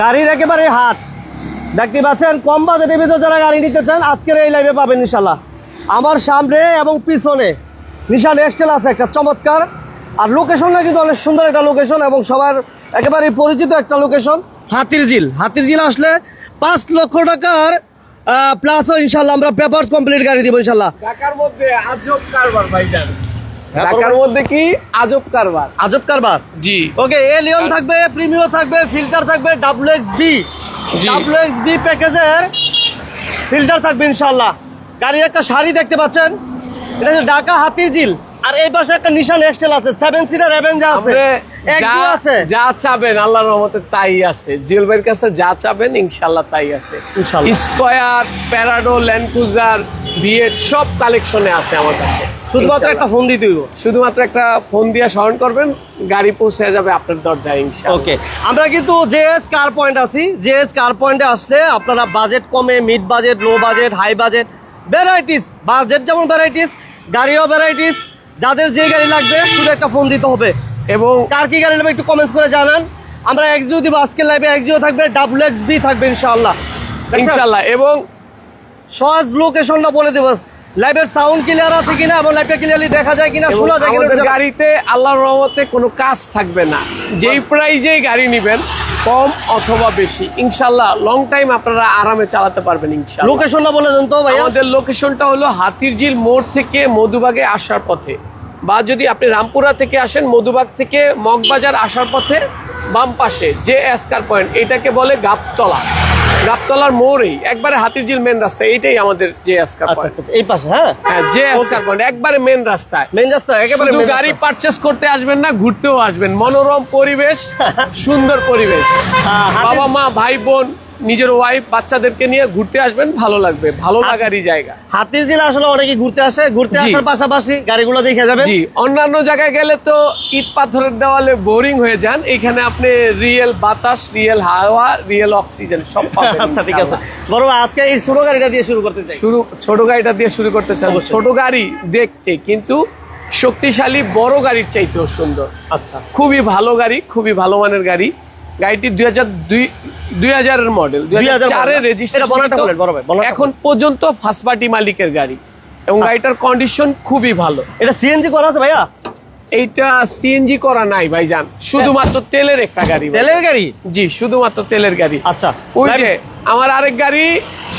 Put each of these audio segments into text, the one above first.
গাড়ির একেবারে হাট। দেখতে পাচ্ছেন, কম বাজেটের ভিতরে যারা গাড়ি নিতে চান, আজকের এই লাইভে পাবেন ইনশাল্লাহ আমার সামনে এবং পিছনে নিশান এক্সটেল আছে একটা চমৎকার। আর লোকেশনটা কিন্তু অনেক সুন্দর একটা লোকেশন এবং সবার একেবারে পরিচিত একটা লোকেশন হাতির ঝিল হাতির ঝিল আসলে পাঁচ লক্ষ টাকার প্লাসও ইনশাল্লাহ আমরা পেপার কমপ্লিট গাড়ি দিব ইনশাল্লাহ মধ্যে আজব কারবার, ভাইজান। ঢাকার মধ্যে কি? আজব কারবার। আজব কারবার? জি। ওকে এ লিওন থাকবে প্রিমিও থাকবে ফিল্টার থাকবে W X B W X B প্যাকেজের ফিল্টার থাকবে ইনশাল্লাহ গাড়ির একটা শাড়ি দেখতে পাচ্ছেন? এটা হচ্ছে ঢাকা হাতির ঝিল আর এই পাশে একটা নিশান এক্সটেল আছে সেভেন সিটার অ্যাভেঞ্জা আছে। যা- আছে। যা চাবেন আল্লাহর রহমতে তাই আছে। জুয়েল ভাইয়ের কাছে যা চাবেন ইনশাল্লাহ তাই আছে। Esquire Prado land cruiser V8 সব কালেকশনে আছে আমার কাছে। শুধুমাত্র একটা ফোন দিতে হইব? শুধুমাত্র একটা ফোন দিয়ে স্মরণ করবেন গাড়ি পৌঁছে যাবে আপনার দরজায় ওকে আমরা কিন্তু জেএস কার পয়েন্ট আছি। জেএস কার পয়েন্টে আসলে আপনারা বাজেট কমে mid budget low budget high budget varieties budget যেমন ভ্যারাইটিস গাড়িও ভ্যারাইটিস যাদের যে গাড়ি লাগবে শুধু একটা ফোন দিতে হবে। এবং কার কি গাড়ি নেবে একটু কমেন্টস করে জানান। আমরা এক্সিও দিব আজকের লাইভে এক্সিও থাকবে ডাব্লিউ এক্স বি থাকবে ইনশাআল্লাহ। ইনশাল্লাহ এবং সহজ লোকেশনটা বলে দেবো। লাইভের সাউন্ড ক্লিয়ার আছে কিনা এবং লাইভটা ক্লিয়ারলি দেখা যায় কিনা শোনা যায় আমাদের কিনা গাড়িতে আল্লাহর রহমতে কোনো কাজ থাকবে না। যেই প্রাইজেই গাড়ি নেবেন কম অথবা বেশি। ইনশাল্লাহ লং টাইম আপনারা আরামে চালাতে পারবেন ইনশাল্লাহ লোকেশনটা বলে দেন তো ভাইয়া। আমাদের লোকেশনটা হলো হাতিরঝিল মোড় থেকে মধুবাগে আসার পথে। বা যদি আপনি রামপুরা থেকে আসেন মধুবাগ থেকে মগবাজার আসার পথে বাম পাশে যে এসকার পয়েন্ট এটাকে বলে গাবতলা। গাবতলার মোড়েই একবারে হাতিরঝিল মেন রাস্তা এটাই আমাদের যে এসকার আচ্ছা পয়েন্ট এই পাশে হ্যাঁ? হ্যাঁ যে এসকার পয়েন্ট একবারে মেন রাস্তায় মেন রাস্তা একেবারে গাড়ি পারচেজ পারচেস করতে আসবেন না ঘুরতেও আসবেন। মনোরম পরিবেশ সুন্দর পরিবেশ। হ্যাঁ, বাবা মা ভাই বোন নিজের ওয়াইফ বাচ্চাদেরকে নিয়ে ঘুরতে আসবেন ভালো লাগবে ভালো লাগারই জায়গা। হাতির জেলা আসলে অনেকে ঘুরতে আসে ঘুরতে আসার পাশাপাশি গাড়িগুলো দেখে যাবেন। জি অন্যান্য জায়গায় গেলে তো ইট পাথরের দেওয়ালে বোরিং হয়ে যান এখানে আপনি রিয়েল বাতাস রিয়েল হাওয়া রিয়েল অক্সিজেন সব পাবেন আচ্ছা ঠিক আছে। বড় আজকে এই ছোট গাড়িটা দিয়ে শুরু করতে চাই। শুরু ছোট গাড়িটা দিয়ে শুরু করতে অবশ্যই। ছোট গাড়ি দেখতে কিন্তু শক্তিশালী বড় গাড়ির চাইতেও সুন্দর। আচ্ছা। খুবই ভালো গাড়ি খুবই ভালো মানের গাড়ি। গাড়িটি দুই হাজার দুই দুই হাজারের মডেল দুই হাজার চারের ভাই, এখন পর্যন্ত ফার্স্ট পার্টি মালিকের গাড়ি। এবং গাড়িটার কন্ডিশন খুবই ভালো। এটা সিএনজি করা আছে ভাইয়া? এইটা সিএনজি করা নাই ভাইজান। শুধুমাত্র তেলের একটা গাড়ি তেলের গাড়ি? জি শুধুমাত্র তেলের গাড়ি। আচ্ছা। ওই যে আমার আরেক গাড়ি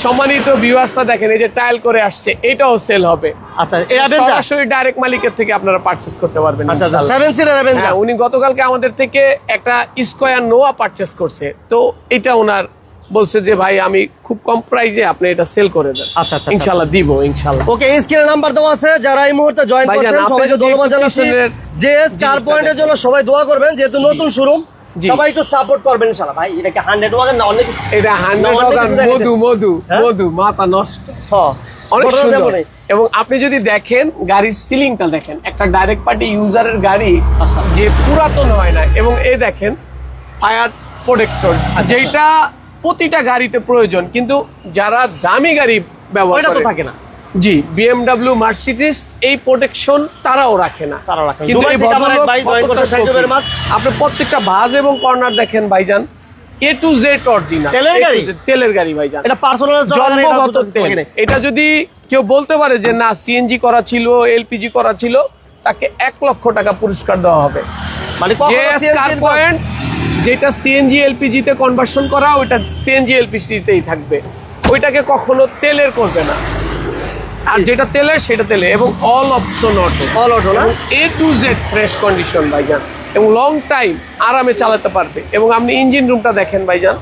সম্মানিত ভিউয়ার্সরা দেখেন এই যে টাইল করে আসছে এটাও সেল হবে। আচ্ছা এই অ্যাভেঞ্জার সরাসরি ডাইরেক্ট মালিকের থেকে আপনারা পারচেস করতে পারবেন আচ্ছা আচ্ছা সেভেন সিটার অ্যাভেঞ্জার হ্যাঁ উনি গতকালকে আমাদের থেকে একটা স্কোয়ার নোয়া পারচেস করছে। তো এটা ওনার বলছে যে ভাই আমি খুব কম প্রাইজে আপনি এটা সেল করে দেন। আচ্ছা, আচ্ছা, ইনশাল্লাহ দিব ইনশাল্লাহ ওকে স্ক্রিনে নাম্বার দেওয়া আছে যারা এই মুহূর্তে জয়েন করছেন সবাইকে ধন্যবাদ জানাচ্ছি। জেএস কার জিনিসটা পয়েন্টের জন্য সবাই দোয়া করবেন যেহেতু নতুন শোরুম জি। সবাই একটু সাপোর্ট করবেন ইনশাআল্লাহ ভাই এটা কি 100 ওয়াগন না অনেক এটা মধু মধু হ্যাঁ? মধু মাথা নষ্ট। হ্যাঁ অনেক সুন্দর। এবং আপনি যদি দেখেন গাড়ির সিলিংটা দেখেন একটা ডাইরেক্ট পার্টি ইউজারের গাড়ি আচ্ছা। যে পুরাতন হয় না এবং এই দেখেন ফায়ার প্রোটেক্টর যেটা প্রতিটা গাড়িতে প্রয়োজন কিন্তু যারা দামি গাড়ি ব্যবহার করে থাকে না। জি বিএমডাব্লিউ মার্সিডিস এই প্রোটেকশন তারাও রাখে না। তারাও রাখে কিন্তু এই। আপনি প্রত্যেকটা ভাজ এবং কর্নার দেখেন ভাইজান। এ টু জেড অরিজিনাল তেলের গাড়ি? তেলের গাড়ি ভাইজান। এটা পার্সোনাল জন্মগত তেল। এটা যদি কেউ বলতে পারে যে না সিএনজি করা ছিল এলপিজি করা ছিল তাকে এক লক্ষ টাকা পুরস্কার দেওয়া হবে। মানে পয়েন্ট যেটা সিএনজি এলপিজি তে কনভার্সন করা ওইটা সিএনজি এলপিজি তেই থাকবে। ওইটাকে কখনো তেলের করবে না। আর যেটা তেলের সেটা তেলে এবং all option auto all auto না? A to Z fresh condition ভাইজান। এবং লং টাইম আরামে চালাতে পারবে। এবং আপনি ইঞ্জিন রুমটা দেখেন ভাইজান।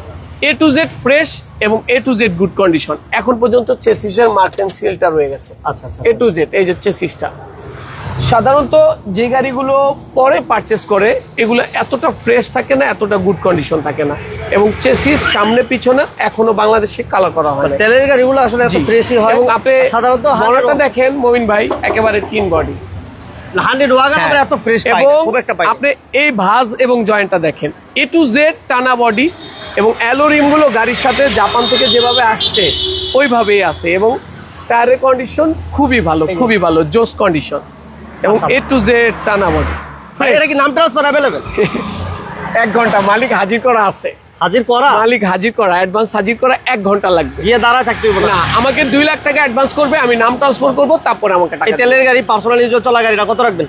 এ টু জেড ফ্রেশ এবং A to Z good condition এখন পর্যন্ত চেসিসের মার্কেন সিলটা রয়ে গেছে। আচ্ছা আচ্ছা। এ টু জেড এই যে চেসিসটা সাধারণত যে গাড়িগুলো পরে পারচেস করে এগুলো এতটা ফ্রেশ থাকে না এতটা গুড কন্ডিশন থাকে না। এবং চেসিস সামনে পিছনে এখনও বাংলাদেশে কালার করা হয় তেলের গাড়িগুলো আসলে এত ফ্রেশই হয়। এবং আপনি সাধারণত মডেলটা দেখেন মমিন ভাই একেবারে টিন বডি 100 ওয়াগন আমরা এত ফ্রেশ এবং খুব একটা পাই আপনি এই ভাঁজ এবং জয়েন্টটা দেখেন। এ টু জেড টানা বডি এবং অ্যালো রিমগুলো গাড়ির সাথে জাপান থেকে যেভাবে আসছে ওইভাবেই আছে এবং টায়ারের কন্ডিশন খুবই ভালো খুবই ভালো জোস কন্ডিশন এবং আচ্ছা। এ টু জেড টানা বডি এটা কি নাম ট্রান্সফার অ্যাভেলেবেল এক ঘণ্টা মালিক হাজির করা আছে। হাজির করা? মালিক হাজির করা অ্যাডভান্স হাজির করা এক ঘণ্টা লাগবে। গিয়ে দাঁড়ায় থাকতে হবে না? আমাকে দুই লাখ টাকা অ্যাডভান্স করবে আমি নাম ট্রান্সফার করব তারপরে আমাকে টাকা। তেলের গাড়ি পার্সোনাল ইউজ চলা গাড়িটা কত রাখবেন?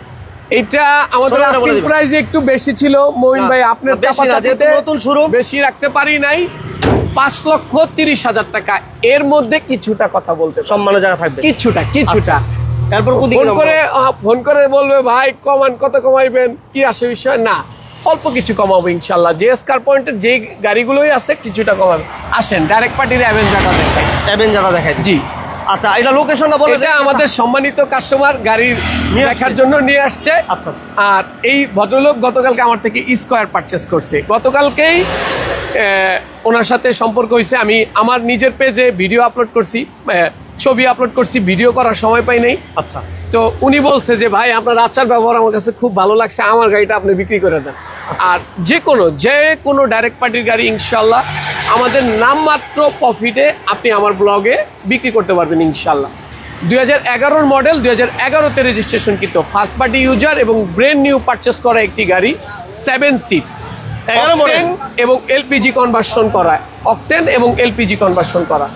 এটা আমাদের আস্কিং প্রাইস একটু বেশি ছিল মহিন ভাই আপনার চাপা চাপিতে নতুন showroom। বেশি রাখতে পারি নাই। পাঁচ লক্ষ তিরিশ হাজার টাকা। এর মধ্যে কিছুটা কথা বলতে। সম্মানের জায়গা থাকবে। কিছুটা কিছুটা। এরপর কুদি ফোন করে ফোন করে বলবে ভাই কমান কত কমাইবেন? কি আসে বিষয়? না অল্প কিছু কমাবো ইনশাল্লাহ যে স্কার পয়েন্টের যে গাড়িগুলোই আছে কিছুটা কমাবে। আসেন ডাইরেক্ট পার্টির অ্যাভেঞ্জারটা দেখাই। অ্যাভেঞ্জারটা দেখাই জি। আচ্ছা এটা লোকেশনটা বলে এটা আমাদের সম্মানিত কাস্টমার গাড়ির নিয়ে দেখার জন্য নিয়ে আসছে। আচ্ছা আচ্ছা। আর এই ভদ্রলোক গতকালকে আমার থেকে স্কোয়ার পারচেস করছে। গতকালকেই ওনার সাথে সম্পর্ক হয়েছে। আমি আমার নিজের পেজে ভিডিও আপলোড করছি। ছবি আপলোড করছি ভিডিও করার সময় পাই নাই। আচ্ছা। তো উনি বলছে যে ভাই আপনার আচার ব্যবহার আমার কাছে খুব ভালো লাগছে আমার গাড়িটা আপনি বিক্রি করে দেন। আর যে কোনো যে কোনো ডাইরেক্ট পার্টির গাড়ি ইনশাল্লাহ আমাদের নামমাত্র প্রফিটে আপনি আমার ব্লগে বিক্রি করতে পারবেন ইনশাল্লাহ দুই হাজার এগারোর মডেল দুই হাজার এগারোতে রেজিস্ট্রেশন কিন্তু ফার্স্ট পার্টি ইউজার এবং ব্রেন নিউ পারচেস করা একটি গাড়ি সেভেন সিট 11 model? এবং এলপিজি কনভার্সন করা অকটেন এবং এলপিজি কনভার্সন করা।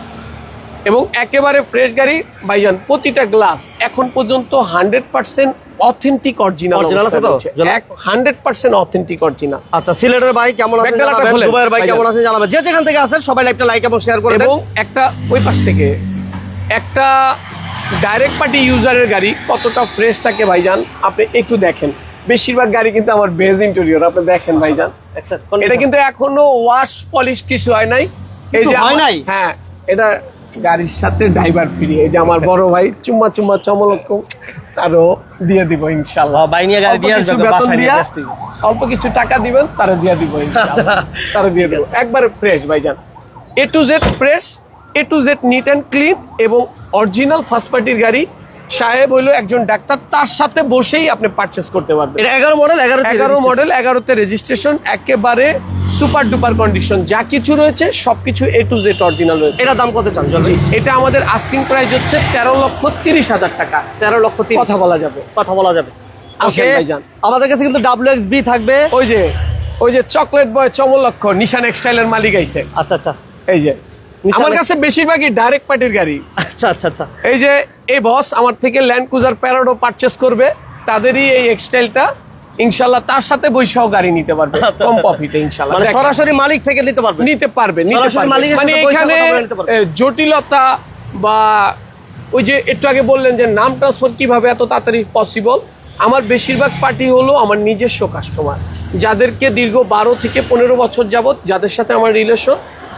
এবং একেবারে ফ্রেশ গাড়ি ভাইজান প্রতিটা গ্লাস এখন পর্যন্ত hundred percent authentic original Original আছে তো? হান্ড্রেড পার্সেন্ট অথেন্টিক অরিজিনাল আচ্ছা সিলেটের ভাই কেমন ব্যাকডালাটা জানাবেন? দুবাইয়ের ভাইজান। কেমন আছেন জানাবেন? যে যেখান থেকে আছেন সবাই একটা লাইক এবং শেয়ার করে এবং একটা ওই পাশ থেকে একটা ডাইরেক্ট পার্টি ইউজারের গাড়ি কতটা ফ্রেশ থাকে ভাইজান আপনি একটু দেখেন। বেশিরভাগ গাড়ি কিন্তু আমার বেজ ইন্টেরিয়র আপনি দেখেন ভাইজান। এটা কিন্তু এখনও ওয়াশ পলিশ কিছু হয় নাই। এই যে হয় নাই? হ্যাঁ এটা গাড়ির সাথে ড্রাইভার ফ্রি এই যে আমার বড় ভাই চুম্মা চুম্মা চমলক্ষ তারও দিয়ে দিব ইনশাল্লাহ ভাই নিয়ে গাড়ি অল্প দিয়ে কিছু আসবে, বাসায় নিয়ে আসতে অল্প কিছু টাকা দিবেন তারা দিয়ে দিব ইনশাল্লাহ তারা দিয়ে দেবো। একবারে ফ্রেশ ভাইজান। A to Z fresh A to Z neat and clean এবং অরিজিনাল ফার্স্ট পার্টির গাড়ি। সাহেব হইল একজন ডাক্তার তার সাথে বসেই আপনি পারচেস করতে পারবেন। এটা এগারো মডেল এগারো এগারো মডেল এগারোতে রেজিস্ট্রেশন একেবারে সুপার ডুপার কন্ডিশন যা কিছু রয়েছে সবকিছু এ টু জেড অরিজিনাল রয়েছে। এটা দাম কত চান জলদি? এটা আমাদের আস্কিং প্রাইস হচ্ছে তেরো লক্ষ তিরিশ হাজার টাকা। তেরো লক্ষ কথা বলা যাবে। কথা বলা যাবে। আমাদের কাছে কিন্তু ডাব্লিউ এক্স বি থাকবে। ওই যে ওই যে চকলেট বয় চমলক্ষ নিশান এক্সটাইলের মালিক আইছে। আচ্ছা আচ্ছা। এই যে আমার কাছে বেশিরভাগই ডাইরেক্ট পার্টির গাড়ি। আচ্ছা আচ্ছা আচ্ছা। এই যে এই বস আমার থেকে ল্যান্ড ক্রুজার প্যারাডো পারচেস করবে তাদেরই এই এক্সটাইলটা ইনশাল্লাহ তার সাথে বৈশাও গাড়ি নিতে পারবে আচ্ছা, কম আচ্ছা। প্রফিটে ইনশাল্লাহ। মানে সরাসরি মালিক থেকে নিতে পারবে? নিতে পারবে মানে এখানে জটিলতা বা ওই যে একটু আগে বললেন যে নাম ট্রান্সফার কীভাবে এত তাড়াতাড়ি পসিবল আমার বেশিরভাগ পার্টি হলো আমার নিজস্ব কাস্টমার যাদেরকে দীর্ঘ বারো থেকে পনেরো বছর যাবত যাদের সাথে আমার রিলেশন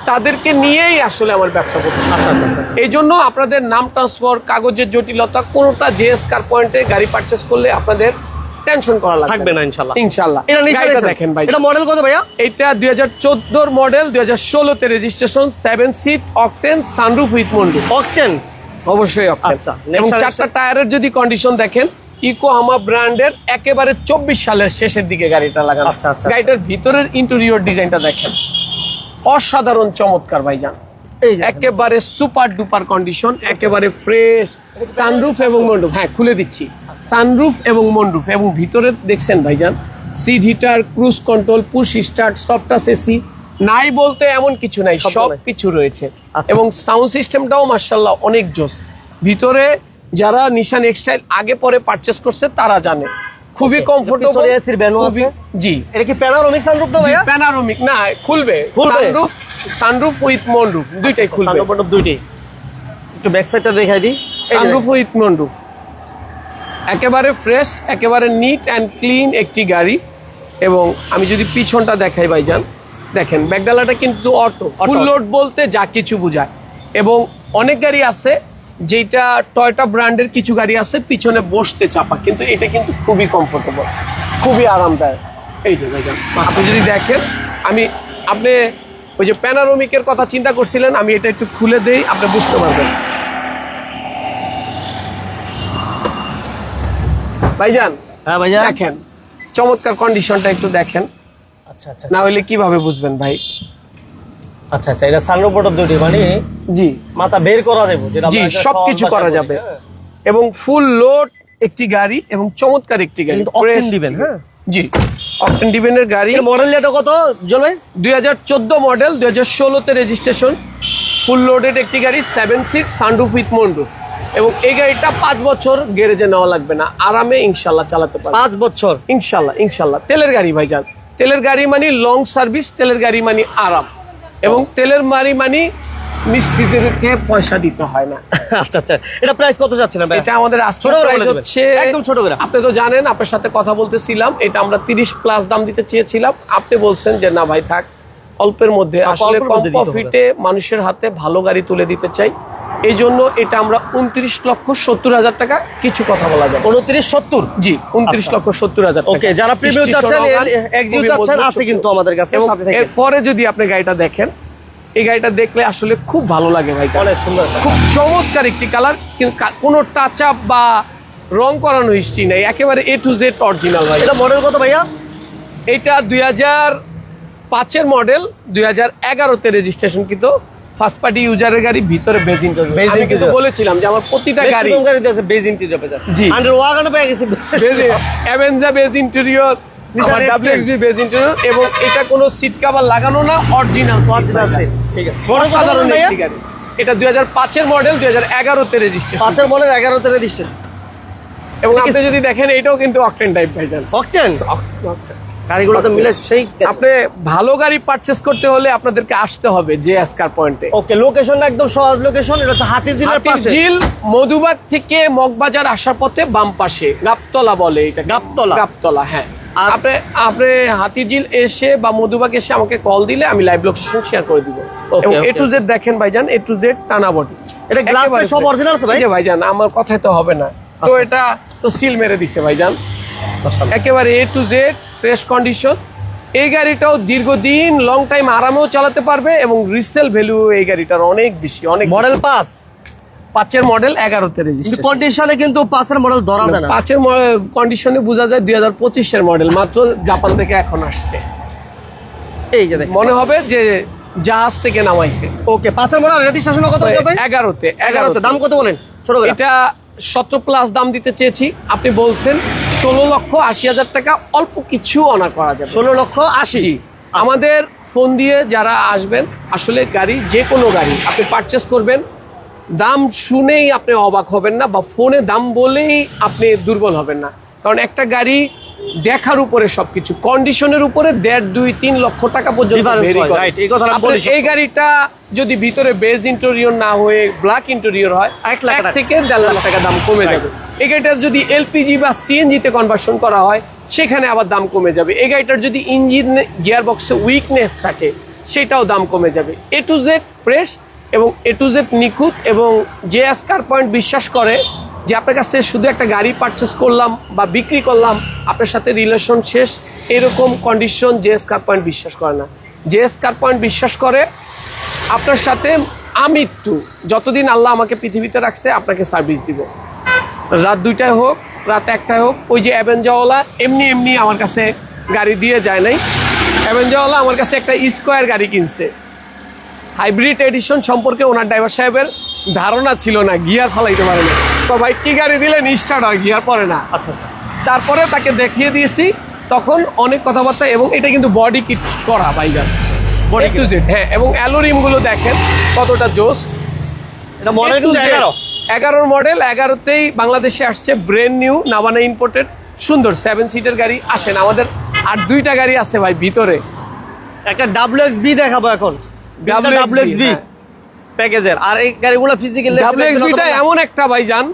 তাদেরকে নিয়েই আসলে আমার ব্যবসা করতে আচ্ছা আচ্ছা আচ্ছা। এই জন্য আপনাদের নাম ট্রান্সফার কাগজের জটিলতা কোনোটা জেএস কার পয়েন্টে গাড়ি পারচেস করলে আপনাদের টেনশন করা লাগবে থাকবে না ইনশাল্লাহ ইনশাল্লাহ এটা নিচে দেখেন ভাই। এটা মডেল কত ভাইয়া? এটা দুই হাজার চোদ্দোর মডেল দুই হাজার ষোলোতে registration seven seat octane sunroof with মন্ডু octane অবশ্যই অকটেন আচ্ছা, এবং চারটা টায়ারের যদি কন্ডিশন দেখেন ইকো হামা ব্র্যান্ডের একেবারে চব্বিশ সালের শেষের দিকে গাড়িটা লাগানো। আচ্ছা, আচ্ছা, গাড়িটার ভিতরের ইন্টেরিয়র ডিজাইনটা দেখেন। অসাধারণ চমৎকার ভাইজান। এই একেবারে সুপার ডুপার কন্ডিশন একেবারে ফ্রেশ সানরুফ এবং মন্ডুফ হ্যাঁ খুলে দিচ্ছি। সানরুফ এবং মন্ডুফ এবং ভিতরে দেখছেন ভাইজান seat heater cruise control push start সফটাস AC নাই বলতে এমন কিছু নাই সব কিছু রয়েছে। আচ্ছা। এবং সাউন্ড সিস্টেমটাও মার্শাল্লাহ অনেক জোস। ভিতরে যারা নিশান এক্সটাইল আগে পরে পারচেস করছে তারা জানে। খুবই কমফোর্টেবল পিছনে AC র ভ্যানও আছে? জি। এটা কি প্যানারোমিক সানরুফ না ভাইয়া? প্যানারোমিক না খুলবে? সানরুফ সানরুফ উইথ মনরুফ দুইটাই খুলবে। সানরুফ মন্ডপ দুইটি একটু ব্যাক সাইডটা দেখাই দিই। সানরুফ উইথ মনরুফ একেবারে ফ্রেশ একেবারে নিট অ্যান্ড ক্লিন একটি গাড়ি। এবং আমি যদি পিছনটা দেখাই ভাইজান দেখেন ব্যাকডালাটা কিন্তু অটো ফুল লোড বলতে যা কিছু বোঝায়। এবং অনেক গাড়ি আছে যেটা টয়টা ব্র্যান্ডের কিছু গাড়ি আছে পিছনে বসতে চাপা কিন্তু এটা কিন্তু খুবই কমফোর্টেবল খুবই আরামদায়ক। এই যে ভাইজান আপনি যদি দেখেন আমি আপনি ওই যে প্যানারোমিকের কথা চিন্তা করছিলেন আমি এটা একটু খুলে দেই আপনি বুঝতে পারবেন। ভাইজান হ্যাঁ ভাইয়া দেখেন চমৎকার কন্ডিশনটা একটু দেখেন। আচ্ছা আচ্ছা। না হলে কীভাবে বুঝবেন ভাই? আচ্ছা আচ্ছা এটা সানরুফ মন্ডপ দুইটি মানে জি। মাথা বের করা দেবো যেটা জি সবকিছু করা যাবে। হ্যাঁ। এবং ফুল লোড একটি গাড়ি এবং চমৎকার একটি গাড়ি। octane দিবেন, হ্যাঁ? গাড়ি। জি অকটেন ডিভেনের গাড়ি। এর মডেল এটা কত জল ভাই? দুই হাজার চোদ্দ মডেল দুই হাজার ষোলোতে রেজিস্ট্রেশন ফুল লোডেড একটি গাড়ি seven seat sunroof with moonroof এবং এই গাড়িটা পাঁচ বছর গ্যারেজে নেওয়া লাগবে না। আরামে ইনশাল্লাহ চালাতে পারবে। পাঁচ বছর? ইনশাল্লাহ ইনশাল্লাহ তেলের গাড়ি ভাই ভাইজান। তেলের গাড়ি মানে লং সার্ভিস তেলের গাড়ি মানে আরাম। এবং তেলের গাড়ি মানে মিস্ত্রিদেরকে পয়সা দিতে হয় না। আচ্ছা আচ্ছা। এটা প্রাইস কত যাচ্ছে না এটা আমাদের আজকের প্রাইস হচ্ছে একদম ছোট করে। আপনি তো জানেন আপনার সাথে কথা বলতেছিলাম। এটা আমরা তিরিশ প্লাস দাম দিতে চেয়েছিলাম। আপনি বলছেন যে না ভাই থাক। অল্পের মধ্যে আসলে কম। প্রফিটে মানুষের হাতে ভালো গাড়ি তুলে দিতে চাই। এই জন্য এটা আমরা উনত্রিশ লক্ষ সত্তর হাজার টাকা কিছু কথা বলা যাবে। উনত্রিশ সত্তর? জি উনত্রিশ আচ্ছা। লক্ষ সত্তর হাজার ওকে যারা প্রিমিয়াম চাচ্ছেন এক্সিউ চাচ্ছেন আছে কিন্তু আমাদের কাছে এরপরে যদি আপনি গাড়িটা দেখেন এই গাড়িটা দেখলে আসলে খুব ভালো লাগে ভাই অনেক সুন্দর খুব চমৎকার একটি কালার কিন্তু কোনো টাচ আপ বা রং করানো হিস্ট্রি নেই। একেবারে এ টু জেড অরিজিনাল ভাই। এটা মডেল কত ভাইয়া? এটা দুই হাজার পাঁচের মডেল দুই হাজার এগারোতে রেজিস্ট্রেশন কিন্তু ফার্স্ট পার্টি ইউজারের গাড়ি ভিতরে বেজ Base আমি কিন্তু বলেছিলাম যে আমার প্রতিটা গাড়ি গাড়িতে আছে বেজ ইন্টেরিয়র জি। আন্ডার ওয়াগনে পেয়ে গেছি অ্যাভেঞ্জা বেজ ইন্টেরিয়র আমার Nissan ডাব্লিউএক্সবি বেজ ইন্টেরিয়র এবং এটা কোনো সিট কভার লাগানো না অরিজিনাল অরিজিনাল আছে ঠিক আছে। কত সাধারণ একটি গাড়ি। এটা দুই হাজার পাঁচের মডেল দুই হাজার এগারোতে রেজিস্ট্রেশন পাঁচের মডেল এগারোতে রেজিস্ট্রেশন এবং আপনি যদি দেখেন এটাও কিন্তু অকটেন টাইপ ভাইজান। অকটেন অকটেন গাড়িগুলো তো মিলে সেই আপনি ভালো গাড়ি পারচেস করতে হলে আপনাদেরকে আসতে হবে যে এসকার পয়েন্টে ওকে লোকেশনটা একদম সহজ লোকেশন এটা হচ্ছে হাতির জিলের পাশে। ঝিল মধুবাগ থেকে মগবাজার আসার পথে বাম পাশে গাবতলা বলে এটা গাবতলা? গাবতলা হ্যাঁ। আপনি আপনি হাতিঝিল এসে বা মধুবাগ এসে আমাকে কল দিলে আমি লাইভ লোকেশন শেয়ার করে দিব। এবং এ টু জেড দেখেন ভাইজান এ টু জেড টানা বডি এটা প্রায় সব original আছে ভাই? ভাইজান আমার কথাই তো হবে না। তো আচ্ছা। এটা তো সিল মেরে দিছে ভাইজান। একেবারে A to Z fresh condition এই গাড়িটাও দীর্ঘদিন লং টাইম আরামেও চালাতে পারবে এবং রিসেল ভ্যালু এই গাড়িটার অনেক বেশি অনেক মডেল পাঁচ? পাঁচের মডেল এগারোতে রেজিস্ট্রেশন কন্ডিশনে কিন্তু পাঁচের মডেল ধরা যায় না। পাঁচের কন্ডিশনে বোঝা যায় দুই হাজার পঁচিশের মডেল মাত্র জাপান থেকে এখন আসছে। এই যে মনে হবে যে জাহাজ থেকে নামাইছে। ওকে পাঁচের মডেল রেজিস্ট্রেশন কত হবে এগারোতে এগারোতে দাম কত বলেন? ছোট এটা সতেরো প্লাস দাম দিতে চেয়েছি আপনি বলছেন ষোলো লক্ষ আশি হাজার টাকা অল্প কিছু অনার করা যাবে। ষোলো লক্ষ আশি? আমাদের ফোন দিয়ে যারা আসবেন আসলে গাড়ি যে কোনো গাড়ি আপনি পারচেস করবেন দাম শুনেই আপনি অবাক হবেন না বা ফোনে দাম বলেই আপনি দুর্বল হবেন না। কারণ একটা গাড়ি দেখার উপরে সবকিছু। কন্ডিশনের উপরে দেড় দুই তিন লক্ষ টাকা পর্যন্ত করে। এই গাড়িটা যদি ভিতরে বেজ ইন্টেরিয়র না হয়ে ব্ল্যাক ইন্টেরিয়র হয় এক লাখ থেকে দেড় লাখ টাকা দাম কমে যাবে। এই গাড়িটার যদি এলপিজি বা সিএনজি তে কনভার্সন করা হয় সেখানে আবার দাম কমে যাবে। এই গাড়িটার যদি ইঞ্জিন গিয়ার বক্সে উইকনেস থাকে সেটাও দাম কমে যাবে। এ টু জেড ফ্রেশ এবং এ টু জেড নিখুঁত এবং যে এসকার পয়েন্ট বিশ্বাস করে যে আপনার কাছে শুধু একটা গাড়ি পারচেস করলাম বা বিক্রি করলাম, আপনার সাথে রিলেশন শেষ, এরকম কন্ডিশন যে এসকার পয়েন্ট বিশ্বাস করে না। যে এসকার পয়েন্ট বিশ্বাস করে, আপনার সাথে আমৃত্যু। যতদিন আল্লাহ আমাকে পৃথিবীতে রাখছে, আপনাকে সার্ভিস দিব। রাত দুইটায় হোক, রাত একটায় হোক, ওই যে অ্যাভেঞ্জাওয়ালা এমনি এমনি আমার কাছে গাড়ি দিয়ে যায় নাই। অ্যাভেঞ্জাওয়ালা আমার কাছে একটা স্কোয়ার গাড়ি কিনছে। হাইব্রিড এডিশন সম্পর্কে ওনার ড্রাইভার সাহেবের ধারণা ছিল না, গিয়ার ফালাইতে পারে না তো ভাই কি গাড়ি দিলেন স্টার্ট হয় গিয়ার পরে না। আচ্ছা তারপরে তাকে দেখিয়ে দিয়েছি তখন অনেক কথাবার্তা এবং এটা কিন্তু বডি কিট করা বাইজার Body টু জেড হ্যাঁ এবং অ্যালোরিমগুলো দেখেন কতটা জোস। এটা মডেল এগারো। এগারোর মডেল এগারোতেই বাংলাদেশে আসছে ব্রেন নিউ নাবানা ইম্পোর্টেড সুন্দর সেভেন সিটের গাড়ি আসেন আমাদের আর দুইটা গাড়ি আছে ভাই ভিতরে। একটা ডাব্লিউ এক্স বি দেখাবো এখন। W X B. প্যাকেজের। আর এই গাড়িগুলো ফিজিক্যাল ডাব্লিউএক্সবিটা এমন একটা ভাই যান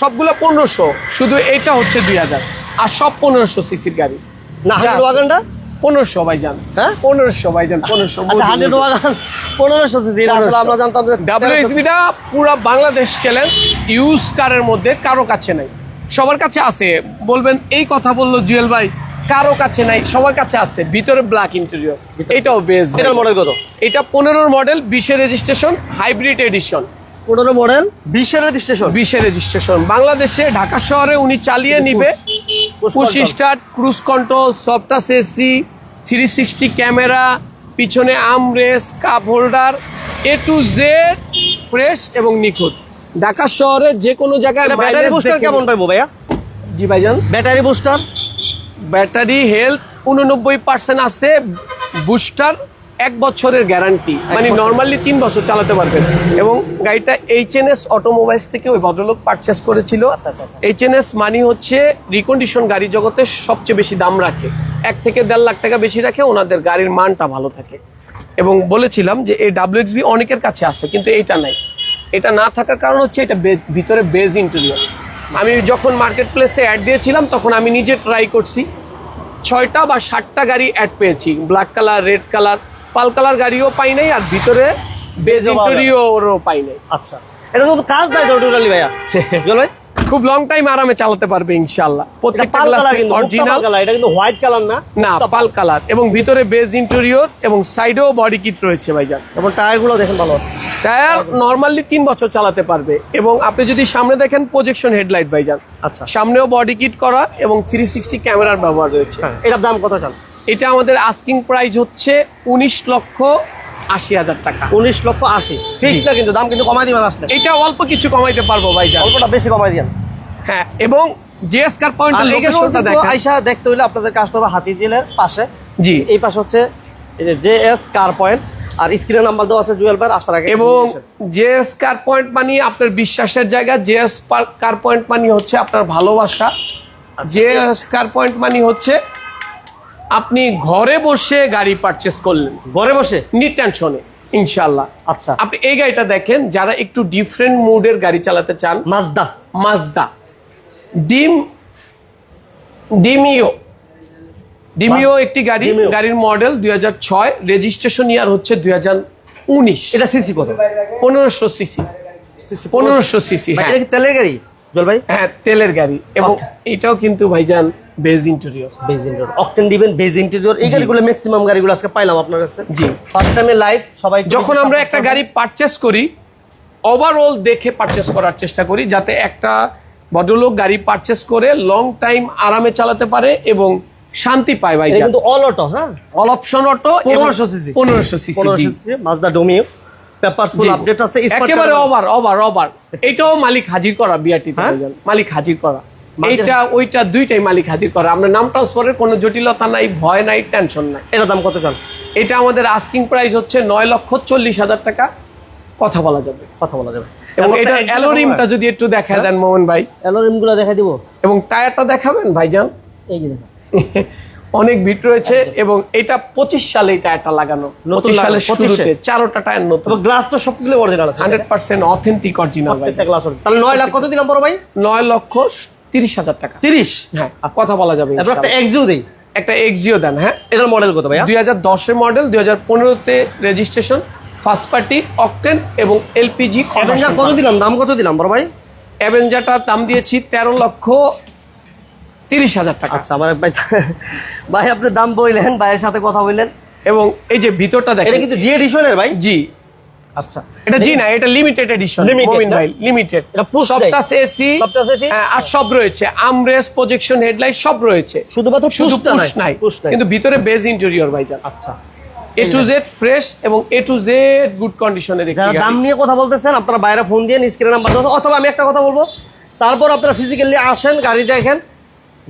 সবগুলো পনেরোশো শুধু এইটা হচ্ছে দুই হাজার। আর সব পনেরোশো সিসির গাড়ি। না ওয়াগনটা পনেরোশো ভাই যান হ্যাঁ? পনেরোশো ভাই যান পনেরোশো আচ্ছা হান্ড্রেড ওয়াগন পনেরোশো সিসি আসলে আমরা জানতাম যে ডাব্লিউএক্সবিটা পুরো বাংলাদেশ চ্যালেঞ্জ ইউজ কারের মধ্যে কারও কাছে নাই। সবার কাছে আছে। বলবেন এই কথা বলল জুয়েল ভাই। কারও কাছে নাই সবার কাছে আছে। ভিতরে ব্ল্যাক ইন্টেরিয়র এটাও বেশ এটার মডেল কত? এটা পনেরোর মডেল বিশের রেজিস্ট্রেশন হাইব্রিড এডিশন পনেরো মডেল বিশের রেজিস্ট্রেশন বিশের রেজিস্ট্রেশন বাংলাদেশে ঢাকা শহরে উনি চালিয়ে নিবে। পুশ স্টার্ট ক্রুজ কন্ট্রোল সফটাস এসি থ্রি সিক্সটি ক্যামেরা পিছনে arm rest cup holder A to Z fresh এবং নিখুঁত। ঢাকা শহরে যে কোনো জায়গায় ব্যাটারি বুস্টার কেমন পাইবো ভাইয়া? জি ভাইজান। ব্যাটারি বুস্টার ব্যাটারি হেলথ উননব্বই পার্সেন্ট আছে বুস্টার এক বছরের গ্যারান্টি। মানে নর্মালি তিন বছর চালাতে পারবেন। এবং গাড়িটা এইচ এন এস অটোমোবাইলস থেকে ওই ভদ্রলোক পারচেস করেছিল। এইচ এন এস মানি হচ্ছে রিকন্ডিশন গাড়ি জগতে সবচেয়ে বেশি দাম রাখে। এক থেকে দেড় লাখ টাকা বেশি রাখে ওনাদের গাড়ির মানটা ভালো থাকে। এবং বলেছিলাম যে এই ডাব্লিউএক্সবি অনেকের কাছে আছে কিন্তু এইটা নাই। এটা না থাকার কারণ হচ্ছে এটা বে- ভিতরে বেজ ইন্টেরিয়র আমি যখন মার্কেট প্লেসে অ্যাড দিয়েছিলাম তখন আমি নিজে ট্রাই করছি। ছয়টা বা সাতটা গাড়ি অ্যাড পেয়েছি। Black colour red colour pearl colour গাড়িও পাই নাই আর ভিতরে বেজ। ইন্টেরিয়রও পাই নাই। আচ্ছা। এটা তো কাজ নাই তো টোটালি ভাইয়া? জল ভাই? খুব লং টাইম আরামে চালাতে পারবে ইনশাল্লাহ এটা প্রত্যেকটা গ্লাসে কিন্তু অরিজিনাল কালার এটা কিন্তু হোয়াইট কালার না না পাল কালার এবং ভিতরে বেজ ইন্টেরিয়র এবং সাইডেও বডি কিট রয়েছে ভাইজান। এবং টায়ারগুলো দেখেন ভালো আছে। টায়ার নর্মালি তিন বছর চালাতে পারবে। এবং আপনি যদি সামনে দেখেন প্রজেকশন হেডলাইট ভাইজান। আচ্ছা। সামনেও বডি কিট করা এবং থ্রি সিক্সটি ক্যামেরার ব্যবহার রয়েছে। হ্যাঁ এটার দাম কত চান? এটা আমাদের আস্কিং প্রাইস হচ্ছে উনিশ লক্ষ আশি হাজার টাকা। উনিশ লক্ষ আশি। ফিক্স না কিন্তু দাম কিন্তু কমাই দিবেন আসলে এটা অল্প কিছু কমাইতে পারব ভাইজান। অল্পটা বেশি কমাই দিবেন হ্যাঁ এবং জিএস কার এখানে লোকেশনটা দেখেন। আইসা দেখতে হইলে আপনাদের হাতি জেলের পাশে। জি। এই পাশে হচ্ছে এই যে জে এস কার পয়েন্ট আর স্ক্রিনে নাম্বার দেওয়া আছে জুয়েল ভাই আসার আগে এবং জেএস কার পয়েন্ট মানে আপনার বিশ্বাসের জায়গা জেএস কার পয়েন্ট মানে হচ্ছে আপনার ভালোবাসা। জেএস কার পয়েন্ট মানে হচ্ছে আপনি ঘরে বসে গাড়ি পারচেস করলেন। ঘরে বসে? নি টেনশনে ইনশাল্লাহ আচ্ছা। আপনি এই গাড়িটা দেখেন যারা একটু ডিফারেন্ট মুডের গাড়ি চালাতে চান মাজদা মাজদা ডিম ডিমিও ডিমিও একটি গাড়ি গাড়ির মডেল দুই হাজার ছয় রেজিস্ট্রেশন ইয়ার হচ্ছে দুই হাজার উনিশ। এটা সিসি কত? পনেরোশো সিসি পনেরোশো। সিসি হ্যাঁ। কি তেলের গাড়ি? জল ভাই? হ্যাঁ তেলের গাড়ি। এবং এটাও কিন্তু ভাইজান beige interior beige interior octane দিবেন বেজ ইন্টেরিয়র এই গাড়িগুলো ম্যাক্সিমাম গাড়িগুলো আজকে পাইলাম আপনার কাছে। জি। ফার্স্ট টাইমে লাইভ সবাই যখন আমরা একটা গাড়ি পারচেস করি ওভারঅল দেখে পারচেস করার চেষ্টা করি যাতে একটা ভদ্রলোক গাড়ি পারচেস করে লং টাইম আরামে চালাতে পারে এবং শান্তি পায় ভাই কিন্তু অল অটো হ্যাঁ? অল অপশন অটো 1500 cc পনেরোশো সিসি পনেরোশো জি। CC Mazda Demio papers full update আছে একেবারে ওভার ওভার ওভার এটাও মালিক হাজির করা বিআরটি হ্যাঁ? মালিক হাজির করা। এইটা ওইটা দুইটাই মালিক হাজির করা। আমরা নাম ট্রান্সফারের কোনো জটিলতা নাই ভয় নাই টেনশন নাই। এটার দাম কত চান? এটা আমাদের আস্কিং প্রাইস হচ্ছে নয় লক্ষ চল্লিশ হাজার টাকা। কথা বলা যাবে। কথা বলা যাবে। এবং এটা অ্যালোরিমটা যদি একটু দেখা দেন মোহন ভাই। অ্যালোরিমগুলো দেখা দিব। এবং টায়ারটা দেখাবেন ভাইজান? এই যে অনেক বিট রয়েছে এবং এটা পঁচিশ সালে এই টায়ারটা লাগানো। নতুন সালে লাগানো, 25 শুরুতে চারোটা টায়ার নতুন। গ্লাস তো সবগুলো অরিজিনাল আছে। হান্ড্রেড পার্সেন্ট অথেন্টিক অরিজিনাল ভাই। গ্লাস তাহলে নয় লাখ কত দিলাম বড় ভাই? নয় লক্ষ তিরিশ হাজার টাকা। তিরিশ? হ্যাঁ কথা বলা যাবে একটা এক্সিও দেই। একটা এক্সিও দেন হ্যাঁ। এটার মডেল কত ভাইয়া? দুই হাজার দশের মডেল দুই হাজার পনেরোতে রেজিস্ট্রেশন ফার্স্ট পার্টি অকটেন এবং এলপিজি কত দিলাম? দাম কত দিলাম বড় ভাই? অ্যাভেঞ্জারটার দাম দিয়েছি তেরো লক্ষ তিরিশ হাজার টাকা। আচ্ছা আমার ভাই ভাই আপনি দাম বললেন ভাইয়ের সাথে কথা বললেন। এবং এই যে ভিতরটা এটা দেখেন কিন্তু জি এডিশনের ভাই? জি। আচ্ছা। এটা জি না এটা লিমিটেড এডিশন মোমিন ভাই লিমিটেড এটা push সবটাস এসি সবটাস AC? আর সব রয়েছে। আমরেস প্রজেকশন হেডলাইট সব রয়েছে। শুধুমাত্র শুধু পুশ নাই। পুশ কিন্তু ভিতরে বেজ ইন্টেরিয়র ভাইজান আচ্ছা। এ টু জেড ফ্রেশ এবং এ টু জেড গুড কন্ডিশনের যারা দাম নিয়ে কথা বলতেছেন আপনারা বাইরে ফোন দিয়ে স্ক্রিনে নাম্বার অথবা আমি একটা কথা বলব। তারপর আপনারা ফিজিক্যালি আসেন গাড়ি দেখেন।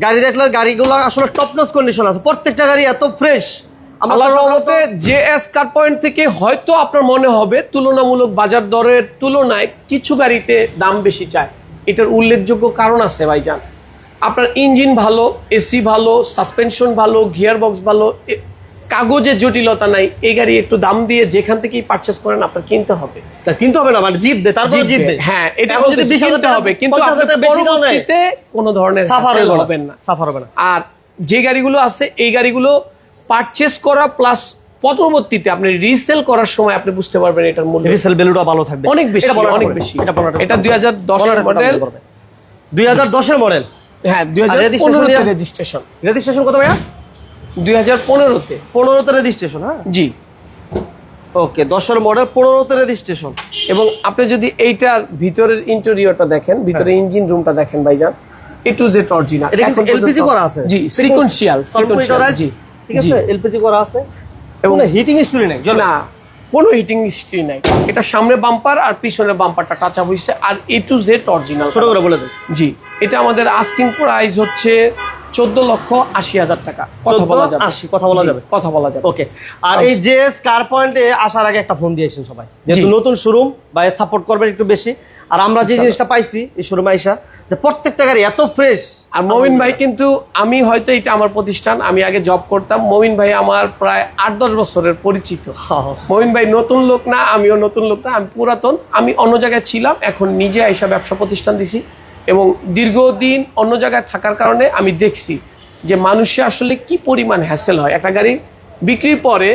গাড়ি দেখলে গাড়িগুলো আসলে টপ নস কন্ডিশন আছে। প্রত্যেকটা গাড়ি এত ফ্রেশ আল্লাহর রহমতে জে এস কার পয়েন্ট থেকে হয়তো আপনার মনে হবে তুলনামূলক বাজার দরের তুলনায় কিছু গাড়িতে দাম বেশি চায়। এটার উল্লেখযোগ্য কারণ আছে ভাইজান। আপনার ইঞ্জিন ভালো এসি ভালো সাসপেনশন ভালো গিয়ার বক্স ভালো কাগজের জটিলতা নাই এই গাড়ি একটু দাম দিয়ে যেখান থেকেই পারচেস করেন আপনার কিনতে হবে। কিনতে হবে না মানে জিতবে তারপর জিতবে। হ্যাঁ এটা যদি 20,000 কিনতে হবে কিন্তু 50,000 আপনার বেশি পরবর্তীতে কোনো ধরনের সাফার হবেন না সাফার হবে না। আর যে গাড়িগুলো আছে এই গাড়িগুলো পারচেস করা প্লাস পরবর্তীতে আপনি রিসেল করার সময় আপনি বুঝতে পারবেন এটার মূল্য। রিসেল ভ্যালুটা ভালো থাকবে। অনেক বেশি অনেক বেশি। এটা বলাটা এটা দুই হাজার দশের মডেল দুই হাজার দশের মডেল হ্যাঁ দুই হাজার registration পনেরোতে year? রেজিস্ট্রেশন রেজিস্ট্রেশন কত ভাইয়া? দুই হাজার পনেরোতে। পনেরোতে রেজিস্ট্রেশন হ্যাঁ? জি। ওকে দশের মডেল পনেরোতে রেজিস্ট্রেশন এবং আপনি যদি এইটার ভিতরের ইন্টেরিয়রটা দেখেন ভিতরে ইঞ্জিন রুমটা দেখেন ভাইজান এ টু জেড অরিজিনাল এটা কিন্তু এলপিজি করা আছে। জি সিকোয়েন্সিয়াল সিকোয়েন্সিয়াল জি। ঠিক আছে এলপিজি করা আছে। এবং হিটিং স্টোরি নাই না কোনো হিটিং হিস্ট্রি নাই। এটা সামনে বাম্পার আর পিছনের বাম্পারটা টাচ আপ হয়েছে আর এ টু জেড অরিজিনাল ছোট করে বলে দেন। জি এটা আমাদের আস্কিং প্রাইস হচ্ছে চোদ্দ লক্ষ আশি হাজার টাকা। কথা বলা যাবে। আশি, কথা বলা যাবে। কথা বলা যাবে। ওকে। আর এই যে কার পয়েন্টে আসার আগে একটা ফোন দিয়েছেন সবাই। যেহেতু নতুন শোরুম বা সাপোর্ট করবেন একটু বেশি। আর আমরা যে জিনিসটা পাইছি এই শোরুমে আইসা যে প্রত্যেকটা গাড়ি এত ফ্রেশ আর মমিন ভাই কিন্তু আমি হয়তো এটা আমার প্রতিষ্ঠান আমি আগে জব করতাম। মমিন ভাই আমার প্রায় আট দশ বছরের পরিচিত। মমিন ভাই নতুন লোক না আমিও নতুন লোক না আমি পুরাতন। আমি অন্য জায়গায় ছিলাম এখন নিজে আইসা ব্যবসা প্রতিষ্ঠান দিছি। এবং দীর্ঘদিন অন্য জায়গায় থাকার কারণে আমি দেখছি যে মানুষে আসলে কি পরিমাণ হ্যাসেল হয়। একটা গাড়ি বিক্রির পরে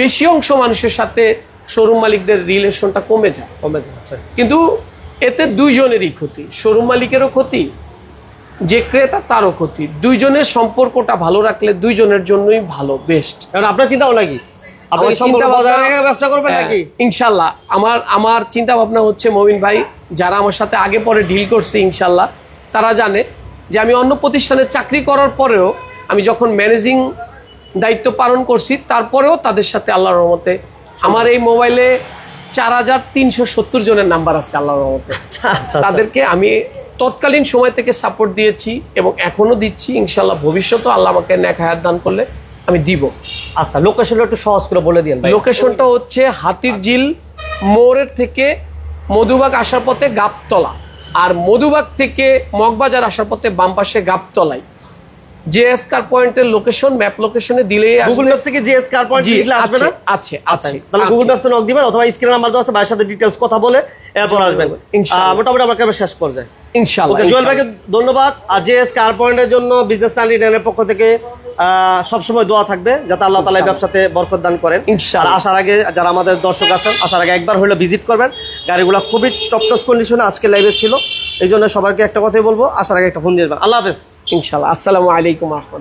বেশি অংশ মানুষের সাথে শোরুম মালিকদের রিলেশনটা কমে যায়। কমে যাচ্ছে কিন্তু এতে দুইজনেরই ক্ষতি। শোরুম মালিকেরও ক্ষতি যে ক্রেতা তারও ক্ষতি। দুইজনের সম্পর্কটা ভালো রাখলে দুইজনের জন্যই ভালো বেস্ট কারণ আপনার চিন্তা ভাবনা কি? আপনি কি বজায় রেখে ব্যবসা করবেন নাকি? হ্যাঁ, আমার আমার চিন্তা ভাবনা হচ্ছে মমিন ভাই যারা আমার সাথে আগে পরে ডিল করছে ইনশাল্লাহ তারা জানে যে আমি অন্য প্রতিষ্ঠানে চাকরি করার পরেও আমি যখন ম্যানেজিং দায়িত্ব পালন করছি তারপরেও তাদের সাথে আল্লাহর রহমতে আমার এই মোবাইলে চার হাজার তিনশো সত্তর জনের নাম্বার আছে আল্লাহর রহমতে। আচ্ছা আচ্ছা তাদেরকে আমি তৎকালীন সময় থেকে সাপোর্ট দিয়েছি এবং এখনও দিচ্ছি ইনশাল্লাহ ভবিষ্যতেও আল্লাহ আমাকে ন্যাক হায়াত দান করলে আমি দিব। আচ্ছা লোকেশনটা একটু সহজ করে বলে দিন লোকেশনটা হচ্ছে হাতির ঝিল, মোড়ের থেকে মধুবাগ আসার পথে গাবতলা। আর মধুবাগ থেকে মগবাজার আসার পথে বাম পাশে গাবতলায় এসকার পয়েন্টের লোকেশন ম্যাপ লোকেশনে দিলেই গুগল ম্যাপস থেকে কার পয়েন্ট লিখলে আসবে না? আছে আচ্ছা আছে তাহলে গুগল ম্যাপসে নক দিবেন অথবা স্ক্রিন নাম্বার দেওয়া আছে ভাইয়ের সাথে ডিটেলস কথা বলে এরপর আসবেন। ইনশাআল্লাহ। মোটামুটি আমার শেষ পর্যায়ে? ইনশাল্লাহ ওকে জুয়েল ভাইকে ধন্যবাদ। আর যে কার পয়েন্টের জন্য বিজনেস স্ট্যান্ডার্ডের পক্ষ থেকে সবসময় দোয়া থাকবে যাতে আল্লাহ তালা ব্যবসাতে বরকত দান করেন। আর ইনশাআল্লাহ। আসার আগে যারা আমাদের দর্শক আছেন আসার আগে একবার হলে ভিজিট করবেন। গাড়িগুলো খুবই টপটস কন্ডিশনে আজকে লাইভে ছিল। এই জন্য সবাইকে একটা কথাই বলব, আসার আগে একটা ফোন দিয়ে দেবেন। আল্লাহ হাফেজ। ইনশাল্লাহ আসসালামু আলাইকুম রহমতুল্লাহ।